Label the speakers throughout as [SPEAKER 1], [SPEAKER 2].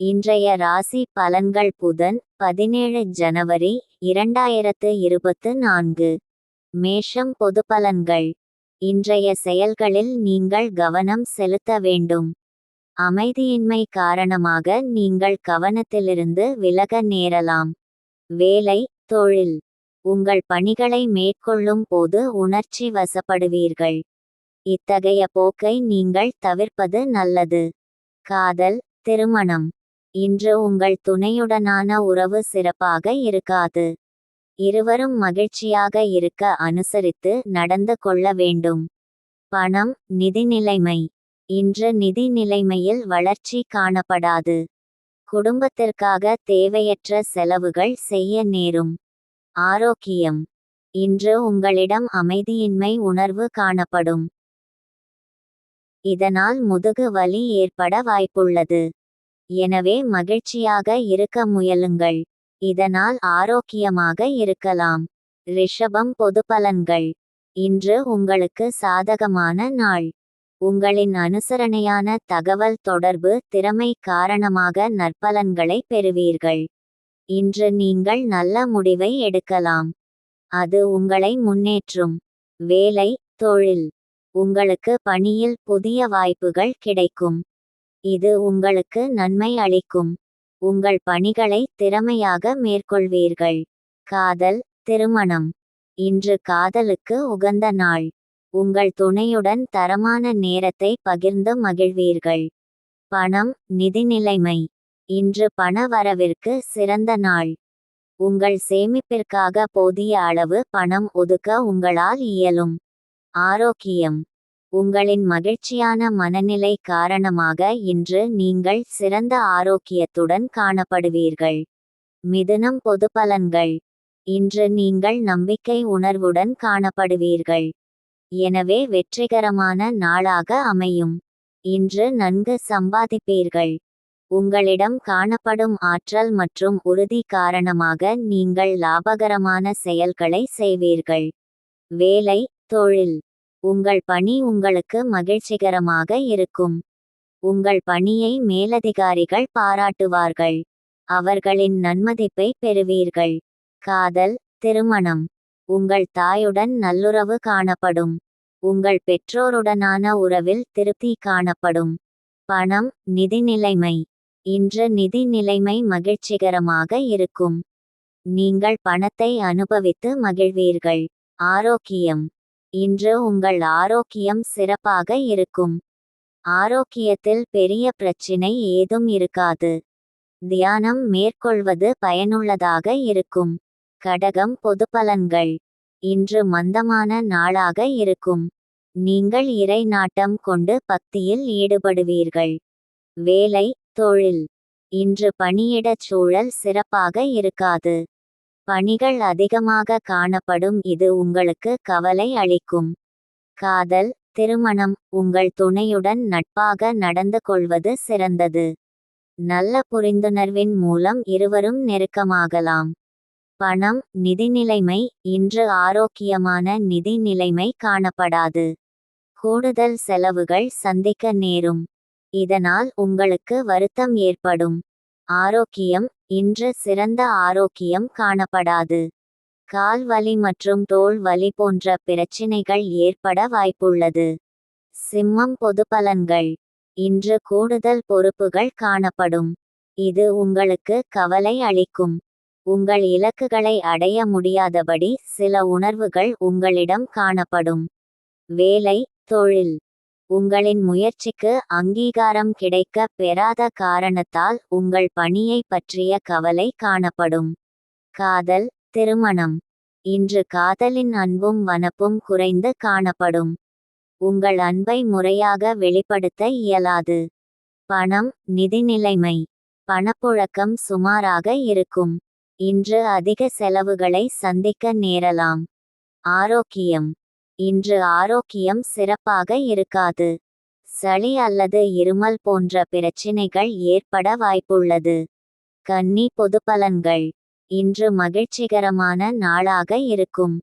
[SPEAKER 1] இன்றைய ராசி பலன்கள் புதன் பதினேழு ஜனவரி இரண்டாயிரத்து இருபத்து நான்கு. மேஷம் பொது பலன்கள். இன்றைய செயல்களில் நீங்கள் கவனம் செலுத்த வேண்டும். அமைதியின்மை காரணமாக நீங்கள் கவனத்திலிருந்து விலக நேரலாம். வேலை தொழில். உங்கள் பணிகளை மேற்கொள்ளும் போது உணர்ச்சி வசப்படுவீர்கள். இத்தகைய போக்கை நீங்கள் தவிர்ப்பது நல்லது. காதல் திருமணம். இன்று உங்கள் துணையுடனான உறவு சிறப்பாக இருக்காது. இருவரும் மகிழ்ச்சியாக இருக்க அனுசரித்து நடந்து கொள்ள வேண்டும். பணம் நிதி நிலைமை. இன்று நிதி நிலைமையில் வளர்ச்சி காணப்படாது. குடும்பத்திற்காக தேவையற்ற செலவுகள் செய்ய நேரும். ஆரோக்கியம். இன்று உங்களிடம் அமைதியின்மை உணர்வு காணப்படும். இதனால் முதுகு வலி ஏற்பட வாய்ப்புள்ளது. எனவே மகிழ்ச்சியாக இருக்க முயலுங்கள். இதனால் ஆரோக்கியமாக இருக்கலாம். ரிஷபம் பொது பலன்கள் இன்று உங்களுக்கு சாதகமான நாள். உங்களின் அனுசரணையான தகவல் தொடர்பு திறமை காரணமாக நற்பலன்களை பெறுவீர்கள். இன்று நீங்கள் நல்ல முடிவை எடுக்கலாம். அது உங்களை முன்னேற்றும். வேலை தொழில். உங்களுக்கு பணியில் புதிய வாய்ப்புகள் கிடைக்கும். இது உங்களுக்கு நன்மை அளிக்கும். உங்கள் பணிகளை திறமையாக மேற்கொள்வீர்கள். காதல் திருமணம். இன்று காதலுக்கு உகந்த நாள். உங்கள் துணையுடன் தரமான நேரத்தை பகிர்ந்து மகிழ்வீர்கள். பணம் நிதி நிலைமை. இன்று பண வரவிற்கு சிறந்த நாள். உங்கள் சேமிப்பிற்காக போதிய அளவு பணம் ஒதுக்க உங்களால் இயலும். ஆரோக்கியம். உங்களின் மகிழ்ச்சியான மனநிலை காரணமாக இன்று நீங்கள் சிறந்த ஆரோக்கியத்துடன் காணப்படுவீர்கள். மிதுனம் பொதுப்பலன்கள் இன்று நீங்கள் நம்பிக்கை உணர்வுடன் காணப்படுவீர்கள். எனவே வெற்றிகரமான நாளாக அமையும். இன்று நன்கு சம்பாதிப்பீர்கள். உங்களிடம் காணப்படும் ஆற்றல் மற்றும் உறுதி காரணமாக நீங்கள் லாபகரமான செயல்களை செய்வீர்கள். வேலை தொழில். உங்கள் பணி உங்களுக்கு மகிழ்ச்சிகரமாக இருக்கும். உங்கள் பணியை மேலதிகாரிகள் பாராட்டுவார்கள். அவர்களின் நன்மதிப்பை பெறுவீர்கள். காதல் திருமணம். உங்கள் தாயுடன் நல்லுறவு காணப்படும். உங்கள் பெற்றோருடனான உறவில் திருப்தி காணப்படும். பணம் நிதி நிலைமை. இன்று நிதி நிலைமை மகிழ்ச்சிகரமாக இருக்கும். நீங்கள் பணத்தை அனுபவித்து மகிழ்வீர்கள். ஆரோக்கியம். இன்று உங்கள் ஆரோக்கியம் சிறப்பாக இருக்கும். ஆரோக்கியத்தில் பெரிய பிரச்சினை ஏதும் இருக்காது. தியானம் மேற்கொள்வது பயனுள்ளதாக இருக்கும். கடகம் பொதுப்பலன்கள். இன்று மந்தமான நாளாக இருக்கும். நீங்கள் இறை நாட்டம் கொண்டு பக்தியில் ஈடுபடுவீர்கள். வேலை தொழில். இன்று பணியிடச் சூழல் சிறப்பாக இருக்காது. பணிகள் அதிகமாக காணப்படும். இது உங்களுக்கு கவலை அளிக்கும். காதல் திருமணம் உங்கள் துணையுடன் நட்பாக நடந்து கொள்வது சிறந்தது. நல்ல புரிந்துணர்வின் மூலம் இருவரும் நெருக்கமாகலாம். பணம் நிதி நிலைமை இன்று ஆரோக்கியமான நிதி நிலைமை காணப்படாது. கூடுதல் செலவுகள் சந்திக்க நேரும். இதனால் உங்களுக்கு வருத்தம் ஏற்படும். ஆரோக்கியம் இன்று சிறந்த ஆரோக்கியம் காணப்படாது. கால் வலி மற்றும் தோல் வலி போன்ற பிரச்சினைகள் ஏற்பட வாய்ப்புள்ளது. சிம்மம் பொதுப்பலன்கள். இன்று கூடுதல் பொறுப்புகள் காணப்படும். இது உங்களுக்கு கவலை அளிக்கும். உங்கள் இலக்குகளை அடைய முடியாதபடி சில உணர்வுகள் உங்களிடம் காணப்படும். வேலை தொழில். உங்களின் முயற்சிக்கு அங்கீகாரம் கிடைக்க பெறாத காரணத்தால் உங்கள் பணியை பற்றிய கவலை காணப்படும். காதல் திருமணம். இன்று காதலின் அன்பும் வனப்பும் குறைந்து காணப்படும். உங்கள் அன்பை முறையாக வெளிப்படுத்த இயலாது. பணம் நிதி நிலைமை. பணப்புழக்கம் சுமாராக இருக்கும். இன்று அதிக செலவுகளை சந்திக்க நேரலாம். ஆரோக்கியம். இன்று ஆரோக்கியம் சிறப்பாக இருக்காது. சளி அல்லது இருமல் போன்ற பிரச்சினைகள் ஏற்பட வாய்ப்புள்ளது. கன்னி பொதுப்பலன்கள். இன்று மகிழ்ச்சிகரமான நாளாக இருக்கும்.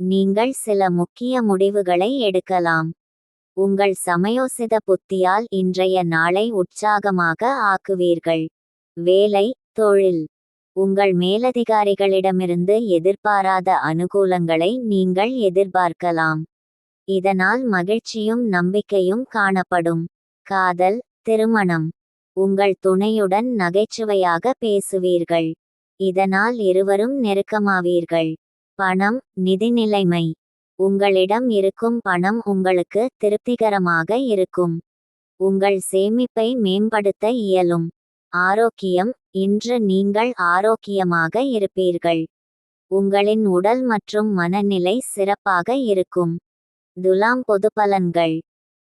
[SPEAKER 1] நீங்கள் சில முக்கிய முடிவுகளை எடுக்கலாம். உங்கள் சமயோசித புத்தியால் இன்றைய நாளை உற்சாகமாக ஆக்குவீர்கள். வேலை தொழில். உங்கள் மேலதிகாரிகளிடமிருந்து எதிர்பாராத அனுகூலங்களை நீங்கள் எதிர்பார்க்கலாம். இதனால் மகிழ்ச்சியும் நம்பிக்கையும் காணப்படும். காதல் திருமணம். உங்கள் துணையுடன் நகைச்சுவையாக பேசுவீர்கள். இதனால் இருவரும் நெருக்கமாவீர்கள். பணம் நிதிநிலைமை உங்களிடம் இருக்கும் பணம் உங்களுக்கு திருப்திகரமாக இருக்கும். உங்கள் சேமிப்பை மேம்படுத்த இயலும். ஆரோக்கியம் இன்று நீங்கள் ஆரோக்கியமாக இருப்பீர்கள். உங்களின் உடல் மற்றும் மனநிலை சிறப்பாக இருக்கும். துலாம் பொதுப்பலன்கள்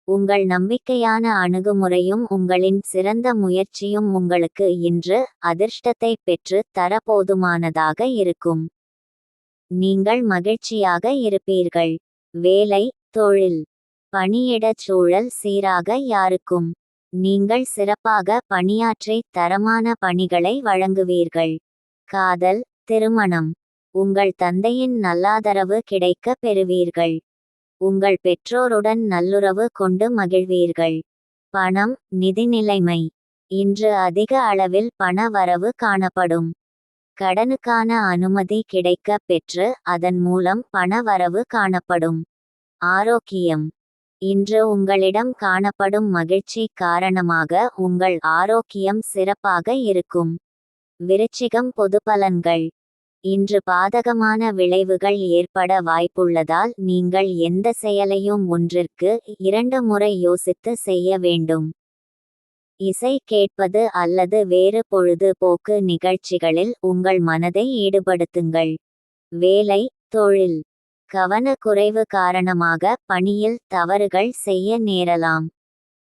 [SPEAKER 1] உங்கள் நம்பிக்கையான அணுகுமுறையும் உங்களின் சிறந்த முயற்சியும் உங்களுக்கு இன்று அதிர்ஷ்டத்தை பெற்று தர போதுமானதாக இருக்கும். நீங்கள் மகிழ்ச்சியாக இருப்பீர்கள். வேலை தொழில். பணியிடச் சூழல் சீராக யாருக்கும்? நீங்கள் சிறப்பாக பணியாற்றி தரமான பணிகளை வழங்குவீர்கள். காதல் திருமணம். உங்கள் தந்தையின் நல்லாதரவு கிடைக்க பெறுவீர்கள். உங்கள் பெற்றோருடன் நல்லுறவு கொண்டு மகிழ்வீர்கள். பணம் நிதிநிலைமை இன்று அதிக அளவில் பண வரவு காணப்படும். கடனுக்கான அனுமதி கிடைக்க பெற்று அதன் மூலம் பண வரவு காணப்படும். ஆரோக்கியம். இன்று உங்களிடம் காணப்படும் மகிழ்ச்சி காரணமாக உங்கள் ஆரோக்கியம் சிறப்பாக இருக்கும். விருச்சிகம் பொதுப்பலன்கள் இன்று பாதகமான விளைவுகள் ஏற்பட வாய்ப்புள்ளதால் நீங்கள் எந்த செயலையும் ஒன்றிற்கு இரண்டு முறை யோசித்து செய்ய வேண்டும். இசை கேட்பது அல்லது வேறு பொழுதுபோக்கு நிகழ்ச்சிகளில் உங்கள் மனதை ஈடுபடுத்துங்கள். வேலை தொழில். கவனக்குறைவு காரணமாக பணியில் தவறுகள் செய்ய நேரலாம்.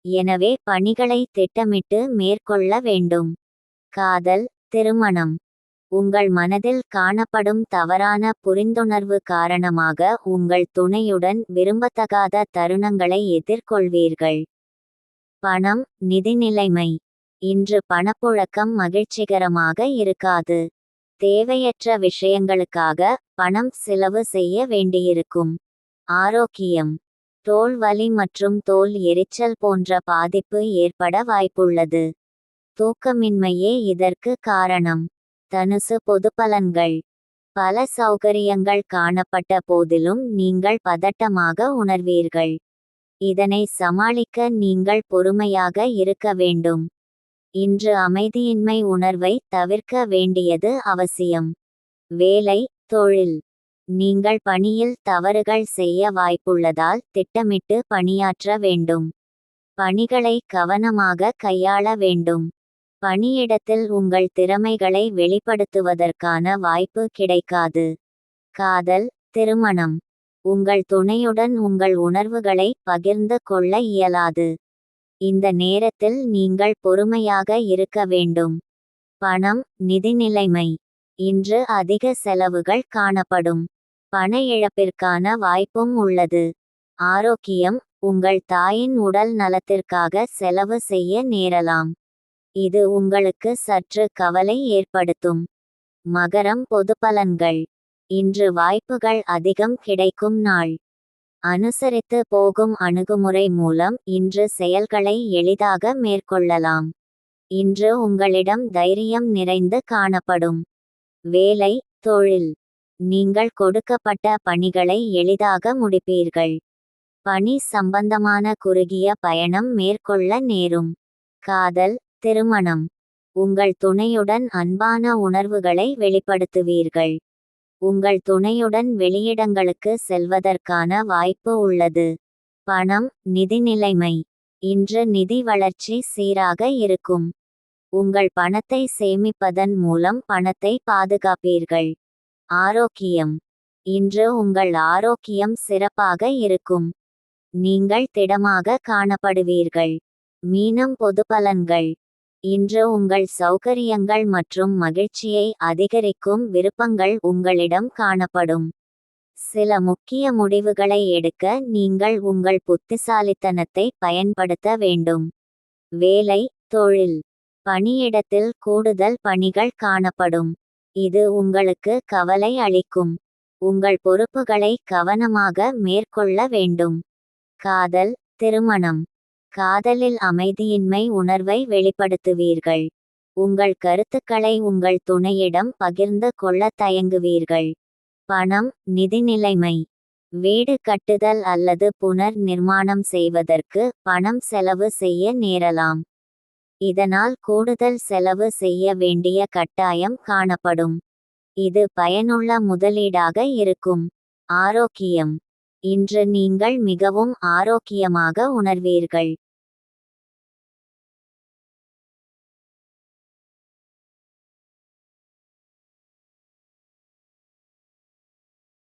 [SPEAKER 1] எனவே பணிகளை திட்டமிட்டு மேற்கொள்ள வேண்டும். காதல் திருமணம். உங்கள் மனதில் காணப்படும் தவறான புரிந்துணர்வு காரணமாக உங்கள் துணையுடன் விரும்பத்தகாத தருணங்களை எதிர்கொள்வீர்கள். பணம் நிதிநிலைமை இன்று பணப்புழக்கம் மகிழ்ச்சிகரமாக இருக்காது. தேவையற்ற விஷயங்களுக்காக பணம் செலவு செய்ய வேண்டியிருக்கும். ஆரோக்கியம். தோல் வலி மற்றும் தோல் எரிச்சல் போன்ற பாதிப்பு ஏற்பட வாய்ப்புள்ளது. தூக்கமின்மையே இதற்கு காரணம். தனுசு பொதுப்பலன்கள் பல சௌகரியங்கள் காணப்பட்ட போதிலும் நீங்கள் பதட்டமாக உணர்வீர்கள். இதனை சமாளிக்க நீங்கள் பொறுமையாக இருக்க வேண்டும். இன்று அமைதியின்மை உணர்வை தவிர்க்க வேண்டியது அவசியம். வேலை தொழில். நீங்கள் பணியில் தவறுகள் செய்ய வாய்ப்புள்ளதால் திட்டமிட்டு பணியாற்ற வேண்டும். பணிகளை கவனமாக கையாள வேண்டும். பணியிடத்தில் உங்கள் திறமைகளை வெளிப்படுத்துவதற்கான வாய்ப்பு கிடைக்காது. காதல் திருமணம். உங்கள் துணையுடன் உங்கள் உணர்வுகளை பகிர்ந்து கொள்ள இயலாது. இந்த நேரத்தில் நீங்கள் பொறுமையாக இருக்க வேண்டும். பணம் நிதிநிலைமை இன்று அதிக செலவுகள் காணப்படும். பண இழப்பிற்கான வாய்ப்பும் உள்ளது. ஆரோக்கியம் உங்கள் தாயின் உடல் நலத்திற்காக செலவு செய்ய நேரலாம். இது உங்களுக்கு சற்று கவலை ஏற்படுத்தும். மகரம் பொது பலன்கள் இன்று வாய்ப்புகள் அதிகம் கிடைக்கும் நாள். அனுசரித்து போகும் அணுகுமுறை மூலம் இன்று செயல்களை எளிதாக மேற்கொள்ளலாம். இன்று உங்களிடம் தைரியம் நிறைந்து காணப்படும். வேலை தொழில். நீங்கள் கொடுக்கப்பட்ட பணிகளை எளிதாக முடிப்பீர்கள். பணி சம்பந்தமான குறுகிய பயணம் மேற்கொள்ள நேரும். காதல் திருமணம். உங்கள் துணையுடன் அன்பான உணர்வுகளை வெளிப்படுத்துவீர்கள். உங்கள் துணையுடன் வெளியிடங்களுக்கு செல்வதற்கான வாய்ப்பு உள்ளது. பணம் நிதிநிலைமை இன்று நிதி வளர்ச்சி சீராக இருக்கும். உங்கள் பணத்தை சேமிப்பதன் மூலம் பணத்தை பாதுகாப்பீர்கள். ஆரோக்கியம். இன்று உங்கள் ஆரோக்கியம் சிறப்பாக இருக்கும். நீங்கள் திடமாக காணப்படுவீர்கள். மீனம் பொதுப்பலன்கள் இன்று உங்கள் சௌகரியங்கள் மற்றும் மகிழ்ச்சியை அதிகரிக்கும் விருப்பங்கள் உங்களிடம் காணப்படும். சில முக்கிய முடிவுகளை எடுக்க நீங்கள் உங்கள் புத்திசாலித்தனத்தை பயன்படுத்த வேண்டும். வேலை தொழில். பணியிடத்தில் கூடுதல் பணிகள் காணப்படும். இது உங்களுக்கு கவலை அளிக்கும். உங்கள் பொறுப்புகளை கவனமாக மேற்கொள்ள வேண்டும். காதல் திருமணம். காதலில் அமைதியின்மை உணர்வை வெளிப்படுத்துவீர்கள். உங்கள் கருத்துக்களை உங்கள் துணையிடம் பகிர்ந்து கொள்ள தயங்குவீர்கள். பணம் நிதிநிலைமை வீடு கட்டுதல் அல்லது புனர் நிர்மாணம் செய்வதற்கு பணம் செலவு செய்ய நேரலாம். இதனால் கூடுதல் செலவு செய்ய வேண்டிய கட்டாயம் காணப்படும். இது பயனுள்ள முதலீடாக இருக்கும். ஆரோக்கியம். இன்று நீங்கள் மிகவும் ஆரோக்கியமாக உணர்வீர்கள்.